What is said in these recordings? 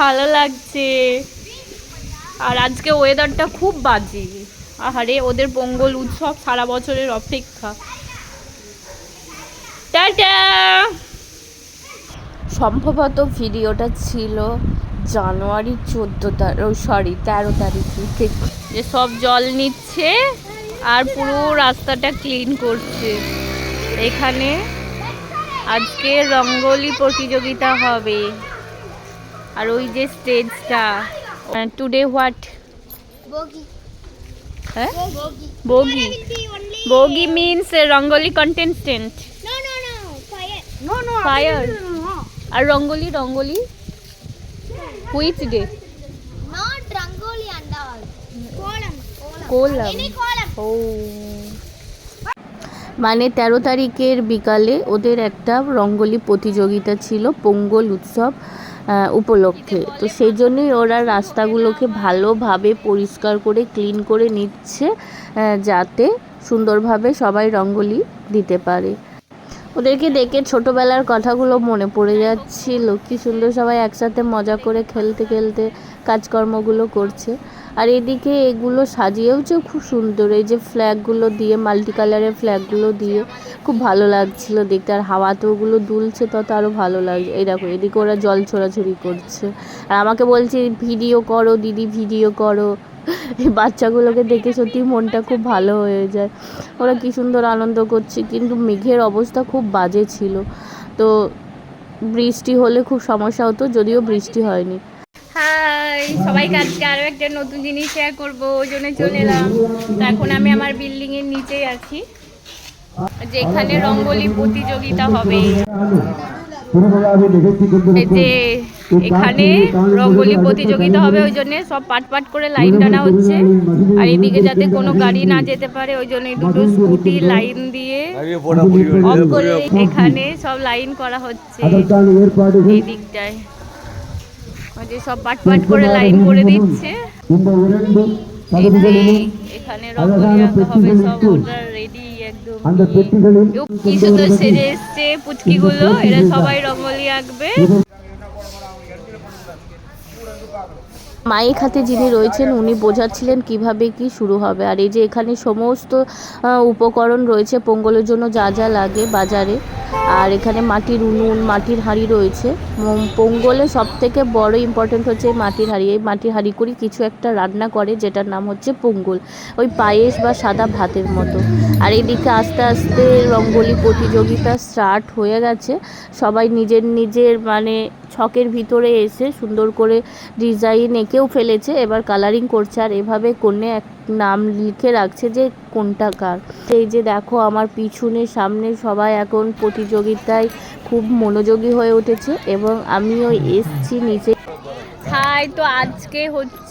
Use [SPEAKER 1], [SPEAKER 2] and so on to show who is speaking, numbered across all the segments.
[SPEAKER 1] ভালো লাগছে। আর আজকে ওয়েদারটা খুব বাজে। আহারে, ওদের পোঙ্গল উৎসব সারা বছরের অপেক্ষা। টাটা! সম্ভবত ভিডিওটা ছিল জানুয়ারি চোদ্দ তারিখ সরি তেরো তারিখে যে সব জল নিচ্ছে আর পুরো রাস্তাটা ক্লিন করছে। এখানে আজকে রঙ্গোলি প্রতিযোগিতা হবে। আর ওই যে স্টেজটা টুডে হোয়াট হ্যাঁ. বগি বগি মিনস রঙ্গোলি কন্টেস্টেন্ট
[SPEAKER 2] no.
[SPEAKER 1] আর রঙ্গোলি রঙ্গোলি হুইচ ডে. কোলাম ও মানে তেরো তারিখের বিকালে ওদের একটা রঙ্গোলি প্রতিযোগিতা ছিল পোঙ্গল উৎসব। উপলক্ষে তো সেই জন্যই ওরা রাস্তাগুলোকে ভালোভাবে পরিষ্কার করে, ক্লিন করে নিচ্ছে যাতে সুন্দরভাবে সবাই রঙ্গোলি দিতে পারে। ওদেরকে দেখে ছোটোবেলার কথাগুলো মনে পড়ে যাচ্ছিল। কি সুন্দর সবাই একসাথে মজা করে খেলতে খেলতে কাজকর্মগুলো করছে। আর এদিকে এগুলো সাজিয়েওছে খুব সুন্দর। এই যে ফ্ল্যাগগুলো দিয়ে মাল্টি কালারের ফ্ল্যাগগুলো দিয়ে খুব ভালো লাগছিল দেখতে। আর হাওয়াতে ওগুলো দুলছে তত আরও ভালো লাগছে। দেখো, এদিকে ওরা জল ছোড়াছুড়ি করছে। আর আমাকে বলছে, ভিডিও করো দিদি, ভিডিও করো। এই বাচ্চাগুলোকে দেখে সত্যি মনটা খুব ভালো হয়ে যায়। ওরা কি সুন্দর আনন্দ করছে, কিন্তু মেঘের অবস্থা খুব বাজে ছিল। তো বৃষ্টি হলে খুব সমস্যা হতো, যদিও বৃষ্টি হয়নি। সবাইকে আজকে আরও একটা নতুন জিনিস শেয়ার করব ওই জন্য চলে এলাম। তো এখন আমি আমার বিল্ডিং এর নিচেই আছি। যেখানে রঙ্গোলি প্রতিযোগিতা হবে। যে এখানে রঙ্গোলি প্রতিযোগিতা হবে ওই জন্য সব পাট পাট করে লাইন টানা হচ্ছে। আর এদিকে যাতে কোনো গাড়ি না যেতে পারে ওই জন্য দুটো স্কুটি লাইন দিয়ে অফ করে এখানে সব লাইন করা হচ্ছে। এই দিকটায়। ওই যে সব পাট পাট করে লাইন করে দিচ্ছে। এই যে এখানে রঙ্গোলি আঁকা হবে সব ওটা রেডি একদম। কি সুন্দর সেজে এসছে পুচকিগুলো এরা সবাই রঙ্গলি আঁকবে। মাইক হাতে যিনি রয়েছেন, উনি বোঝাচ্ছিলেন কীভাবে কি শুরু হবে। আর এই যে এখানে সমস্ত উপকরণ রয়েছে পোঙ্গলের জন্য যা যা লাগে বাজারে। আর এখানে মাটির উনুন, মাটির হাঁড়ি রয়েছে। পোঙ্গলে সব থেকে বড় ইম্পর্টেন্ট হচ্ছে এই মাটির হাঁড়ি। এই মাটির হাঁড়ি করে কিছু একটা রান্না করে, যেটার নাম হচ্ছে পোঙ্গল। ওই পায়েস বা সাদা ভাতের মতো। আর এদিকে আস্তে আস্তে রঙ্গোলি প্রতিযোগিতা স্টার্ট হয়ে গেছে। সবাই নিজের নিজের মানে ছকের ভিতরে এসে সুন্দর করে ডিজাইন এঁকেও ফেলেছে এবার কালারিং করছে আর এভাবে কোণে এক নাম লিখে রাখছে যে কোনটা কার। এই যে দেখো আমার পিছনে সামনে সবাই এখন প্রতিযোগিতায় খুব মনোযোগী হয়ে উঠেছে এবং আমিও এসছি নিচে। হাই তো আজকে হচ্ছে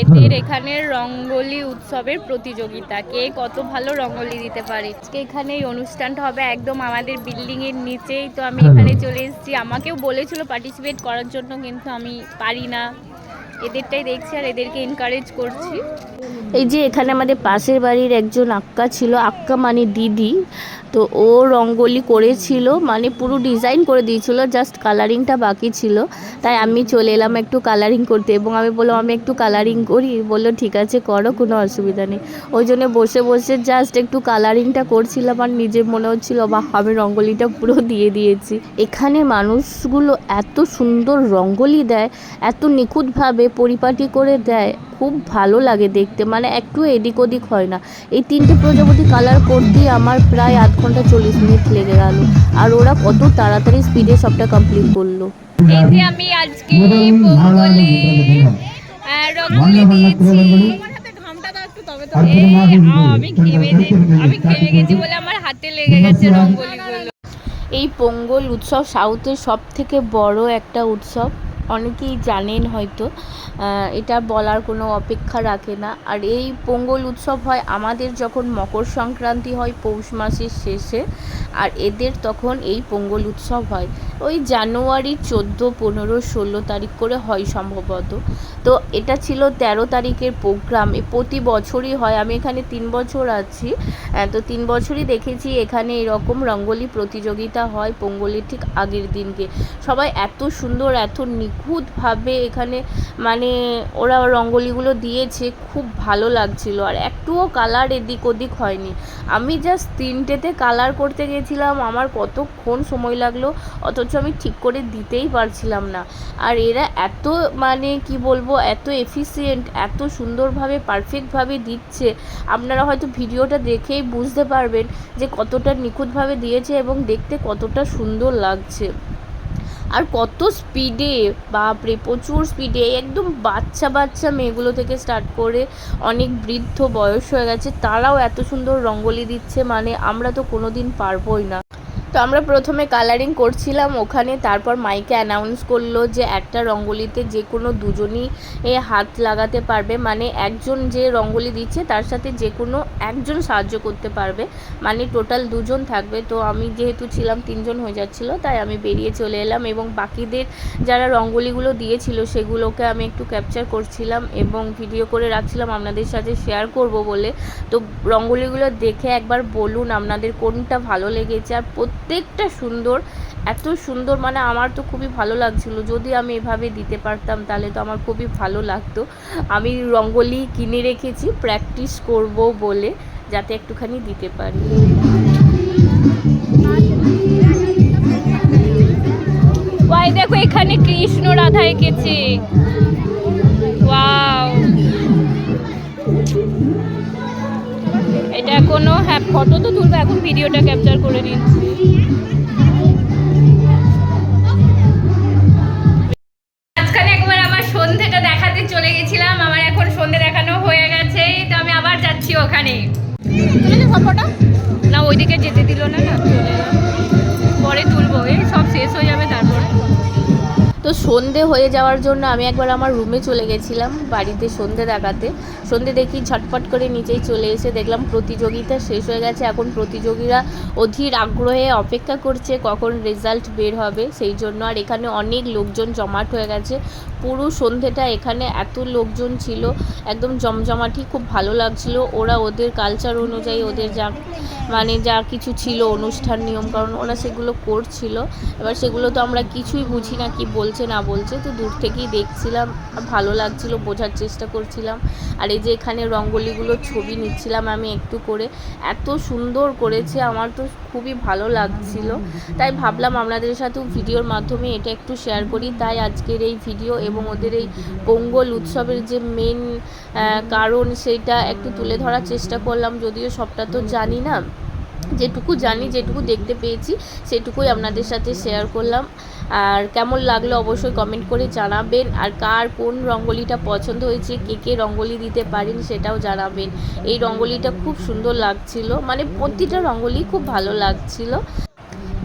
[SPEAKER 1] এদের এখানে রঙ্গোলি উৎসবের প্রতিযোগিতা। কে কত ভালো রঙ্গোলি দিতে পারে? আজকে এখানে এই অনুষ্ঠানটা হবে একদম আমাদের বিল্ডিং এর নিচেই। তো আমি এখানে চলে এসেছি। আমাকেও বলেছিল পার্টিসিপেট করার জন্য কিন্তু আমি পারি না। এদেরটাই দেখছি আর এদেরকে এনকারেজ করছি। এই যে এখানে আমাদের পাশের বাড়ির একজন আক্কা ছিল, আক্কা মানে দিদি। তো ও রঙ্গোলি করেছিল মানে পুরো ডিজাইন করে দিয়েছিল জাস্ট কালারিংটা বাকি ছিল। তাই আমি চলে এলাম একটু কালারিং করতে এবং আমি বললাম, আমি একটু কালারিং করি। বলল, ঠিক আছে করো, কোনো অসুবিধা নেই। ওই জন্য বসে বসে জাস্ট একটু কালারিংটা করছিলাম আর নিজে মনে হচ্ছিল বা আমি রঙ্গোলিটা পুরো দিয়ে দিয়েছি। এখানে মানুষগুলো এত সুন্দর রঙ্গোলি দেয়, এত নিখুঁতভাবে পরিপাটি করে দেয় খুব ভালো লাগে দেখতে। মানে একটু এদিক ওদিক হয় না। এই তিনটে প্রজাপতি কালার করতেই আমার প্রায় আধ ঘণ্টা চল্লিশ মিনিট লেগে গেল। আর ওরা কত তাড়াতাড়ি স্পিডে সবটা কমপ্লিট করল। এই যে আমি আজকে রঙ্গোলি দিয়েছি। আমি ঘেমে যে- আমি ঘেমে গেছি বলে আমার হাতে লেগে গেছে রঙ্গোলিগুলো এই পোঙ্গল উৎসব সাউথের সব থেকে বড় একটা উৎসব। অনেকেই জানেন হয়তো এটা বলার কোনো অপেক্ষা রাখে না। আর এই পোঙ্গল উৎসব হয় আমাদের যখন মকর সংক্রান্তি হয়, পৌষ মাসের শেষে, আর এদের তখন এই পোঙ্গল উৎসব হয়। ওই জানুয়ারি চোদ্দ, পনেরো, ষোলো তারিখ করে হয় সম্ভবত। তো এটা ছিল তেরো তারিখের প্রোগ্রাম। প্রতি বছরই হয়। আমি এখানে তিন বছর আছি। তো তিন বছরই দেখেছি এখানে এরকম রঙ্গোলি প্রতিযোগিতা হয় পোঙ্গলের ঠিক আগের দিনকে। সবাই এত সুন্দর, এত নিখুঁতভাবে এখানে মানে ওরা রঙ্গোলিগুলো দিয়েছে, খুব ভালো লাগছিল। আর একটুও কালার এদিক ওদিক হয়নি। আমি জাস্ট তিনটেতে কালার করতে গেছিলাম, আমার কতক্ষণ সময় লাগল, অথচ আমি ঠিক করে দিতেই পারছিলাম না। আর এরা এত মানে কি বলব, এত এফিসিয়েন্ট এত সুন্দরভাবে পারফেক্টভাবে দিচ্ছে। আপনারা হয়তো ভিডিওটা দেখেই বুঝতে পারবেন যে কতটা নিখুঁতভাবে দিয়েছে এবং দেখতে কতটা সুন্দর লাগছে। আর কত স্পিডে বাপরে, প্রচুর স্পিডে একদম বাচ্চা বাচ্চা মেয়েগুলো থেকে স্টার্ট করে অনেক বৃদ্ধ বয়স হয়ে গেছে, তারাও এত সুন্দর রঙ্গোলি দিচ্ছে মানে আমরা তো কোনো দিন পারবোই না। তো আমরা প্রথমে কালারিং করছিলাম ওখানে, তারপর মাইকে অ্যানাউন্স করল যে একটা রঙ্গোলিতে যে কোনো দুজনই এ হাত লাগাতে পারবে। মানে একজন যে রঙ্গোলি দিচ্ছে, তার সাথে যে কোনো একজন সাহায্য করতে পারবে। মানে টোটাল দুজন থাকবে। তো আমি যেহেতু ছিলাম, তিনজন হয়ে যাচ্ছিল, তাই আমি বেরিয়ে চলে এলাম এবং বাকিদের যারা রঙ্গোলিগুলো দিয়েছিল, সেগুলোকে আমি একটু ক্যাপচার করছিলাম এবং ভিডিও করে রাখছিলাম আপনাদের সাথে শেয়ার করব বলে। তো রঙ্গোলিগুলো দেখে একবার বলুন আপনাদের কোনটা ভালো লেগেছে। আর প্রত্যেকটা সুন্দর, এত সুন্দর মানে আমার তো খুবই ভালো লাগছিল। যদি আমি এভাবে দিতে পারতাম, তাহলে তো আমার খুবই ভালো লাগতো। আমি রঙ্গোলি কিনে রেখেছি, প্র্যাকটিস করব বলে, যাতে একটুখানি দিতে পারি। দেখো এখানে কৃষ্ণ রাধা এঁকেছে। ওয়াও। এটা কোনো হ্যাঁ ফটো তো তুলবো এখন ভিডিওটা ক্যাপচার করে নিচ্ছি মাঝখানে একবার আমার সন্ধেটা দেখাতে চলে গেছিলাম আমার এখন সন্ধে দেখানো হয়ে গেছে তো আমি আবার যাচ্ছি ওখানে। না ওইদিকে যেতে দিল না না। সন্ধে হয়ে যাওয়ার জন্য আমি একবার আমার রুমে চলে গেছিলাম বাড়িতে সন্ধে দেখাতে সন্ধে দেখি ঝটপট করে নিচেই চলে এসে দেখলাম প্রতিযোগিতা শেষ হয়ে গেছে। এখন প্রতিযোগীরা অধীর আগ্রহে অপেক্ষা করছে কখন রেজাল্ট বের হবে, সেই জন্য আর এখানে অনেক লোকজন জমাট হয়ে গেছে। পুরো সন্ধেটা এখানে এত লোকজন ছিল, একদম জমজমাটি, খুব ভালো লাগছিল। ওরা ওদের কালচার অনুযায়ী ওদের যা মানে যা কিছু ছিল, অনুষ্ঠান নিয়ম কারণ ওরা সেগুলো করছিল। এবার সেগুলো তো আমরা কিছুই বুঝি না কি বলছে, না বলছে। তো দূর থেকেই দেখছিলাম, ভালো লাগছিল, বোঝার চেষ্টা করছিলাম। আর এই যে এখানে রঙ্গোলিগুলো ছবি নিচ্ছিলাম আমি একটু করে। এত সুন্দর করেছে, আমার তো খুবই ভালো লাগছিল। তাই ভাবলাম আপনাদের সাথেও ভিডিওর মাধ্যমে এটা একটু শেয়ার করি। তাই আজকের এই ভিডিও এবং ওদের এই পোঙ্গল উৎসবের যে মেন কারণ সেটা একটু তুলে ধরার চেষ্টা করলাম, যদিও সবটা তো জানি না। যেটুকু জানি, যেটুকু দেখতে পেয়েছি, সেটুকুই আপনাদের সাথে শেয়ার করলাম। আর কেমন লাগল অবশ্যই কমেন্ট করে জানাবেন। আর কার কোন রঙ্গোলিটা পছন্দ হয়েছে, কে কে রঙ্গোলি দিতে পারেন সেটাও জানাবেন। এই রঙ্গোলিটা খুব সুন্দর লাগছিল মানে প্রতিটা রঙ্গোলি খুব ভালো লাগছিল।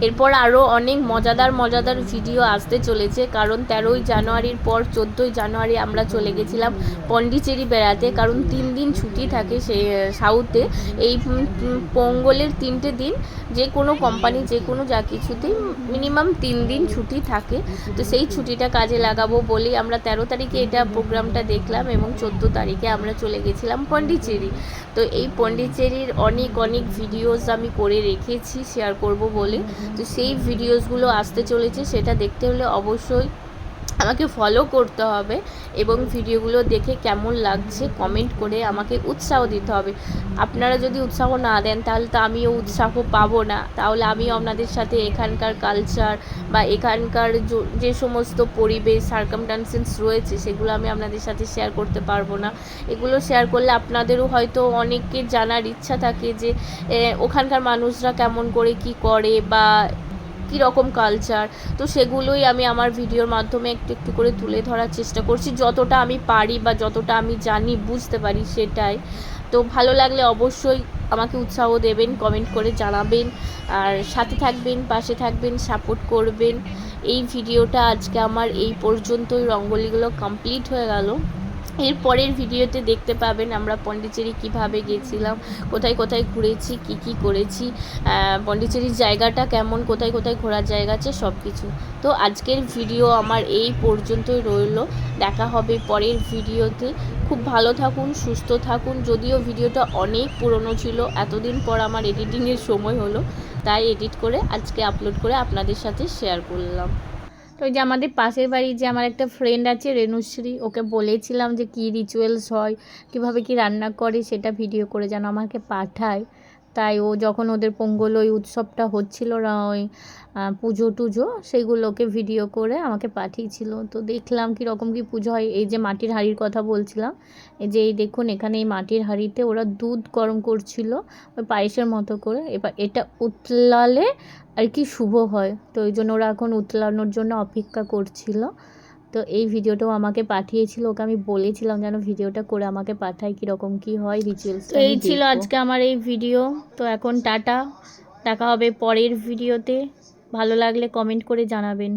[SPEAKER 1] এরপর আরও অনেক মজাদার মজাদার ভিডিও আসতে চলেছে, কারণ তেরোই জানুয়ারির পর চোদ্দোই জানুয়ারি আমরা চলে গেছিলাম পন্ডিচেরি বেড়াতে, কারণ তিন দিন ছুটি থাকে সে, সাউথে। এই পোঙ্গলের তিনটে দিন যে কোনো কোম্পানি যে কোনো যা কিছুতেই মিনিমাম তিন দিন ছুটি থাকে। তো সেই ছুটিটা কাজে লাগাবো বলেই আমরা তেরো তারিখে এটা প্রোগ্রামটা দেখলাম এবং চোদ্দ তারিখে আমরা চলে গেছিলাম পন্ডিচেরি। তো এই পন্ডিচেরির অনেক অনেক ভিডিওস আমি করে রেখেছি শেয়ার করব বলে। তো সেই ভিডিওসগুলো আসতে চলেছে সেটা দেখতে হলে অবশ্যই আমাকে ফলো করতে হবে এবং ভিডিওগুলো দেখে কেমন লাগছে কমেন্ট করে আমাকে উৎসাহ দিতে হবে। আপনারা যদি উৎসাহ না দেন, তাহলে তো আমিও উৎসাহ পাবো না। তাহলে আমিও আপনাদের সাথে এখানকার কালচার বা এখানকার যে সমস্ত পরিবেশ সার্কামটান্সেন্স রয়েছে, সেগুলো আমি আপনাদের সাথে শেয়ার করতে পারব না। এগুলো শেয়ার করলে আপনাদেরও হয়তো অনেকের জানার ইচ্ছা থাকে যে ওখানকার মানুষরা কেমন করে কি করে বা রকম কালচার তো সেগুলোই আমি আমার ভিডিওর মাধ্যমে একটু একটু করে তুলে ধরার চেষ্টা করছি। যতটা আমি পারি বা যতটা আমি জানি বুঝতে পারি সেটাই। তো ভালো লাগলে অবশ্যই আমাকে উৎসাহ দেবেন কমেন্ট করে জানাবেন। আর সাথে থাকবেন, পাশে থাকবেন সাপোর্ট করবেন। এই ভিডিওটা আজকে আমার এই পর্যন্তই। রঙ্গোলিগুলো কমপ্লিট হয়ে গেল। এর পরের ভিডিওতে দেখতে পাবেন আমরা পন্ডিচেরি কীভাবে গেছিলাম, কোথায় কোথায় ঘুরেছি, কি কি করেছি পন্ডিচেরির জায়গাটা কেমন, কোথায় কোথায় ঘোরার জায়গা আছে সব কিছু তো আজকের ভিডিও আমার এই পর্যন্তই রইল। দেখা হবে পরের ভিডিওতে। খুব ভালো থাকুন, সুস্থ থাকুন। যদিও ভিডিওটা অনেক পুরনো ছিল, এতদিন পর আমার এডিটিংয়ের সময় হলো, তাই এডিট করে আজকে আপলোড করে আপনাদের সাথে শেয়ার করলাম। তো যে আমাদের পাশের বাড়ি যে আমার একটা ফ্রেন্ড আছে, রেণুশ্রী, ওকে বলেছিলাম যে কি রিচুয়ালস হয়, কীভাবে কি রান্না করে সেটা ভিডিও করে যেন আমাকে পাঠায়। তাই ও যখন ওদের পোঙ্গল ওই উৎসবটা হচ্ছিল না, ওই পুজো টুজো সেগুলোকে ভিডিও করে আমাকে পাঠিয়েছিল। তো দেখলাম কীরকম কী পুজো হয়। এই যে মাটির হাঁড়ির কথা বলছিলাম, এই যে এই দেখুন এখানে এই মাটির হাঁড়িতে ওরা দুধ গরম করছিল, ওই পায়েসের মতো করে। এবার এটা উতলালে আর কি শুভ হয়। তো ওই জন্য ওরা এখন উতলানোর জন্য অপেক্ষা করছিল। তো এই ভিডিওটাও আমাকে পাঠিয়েছিল ওকে আমি বলেছিলাম যেন ভিডিওটা করে আমাকে পাঠায় কীরকম কী হয় রিচুয়ালস তো এই ছিল আজকে আমার এই ভিডিও তো এখন টাটা দেখা হবে পরের ভিডিওতে ভালো লাগলে কমেন্ট করে জানাবেন।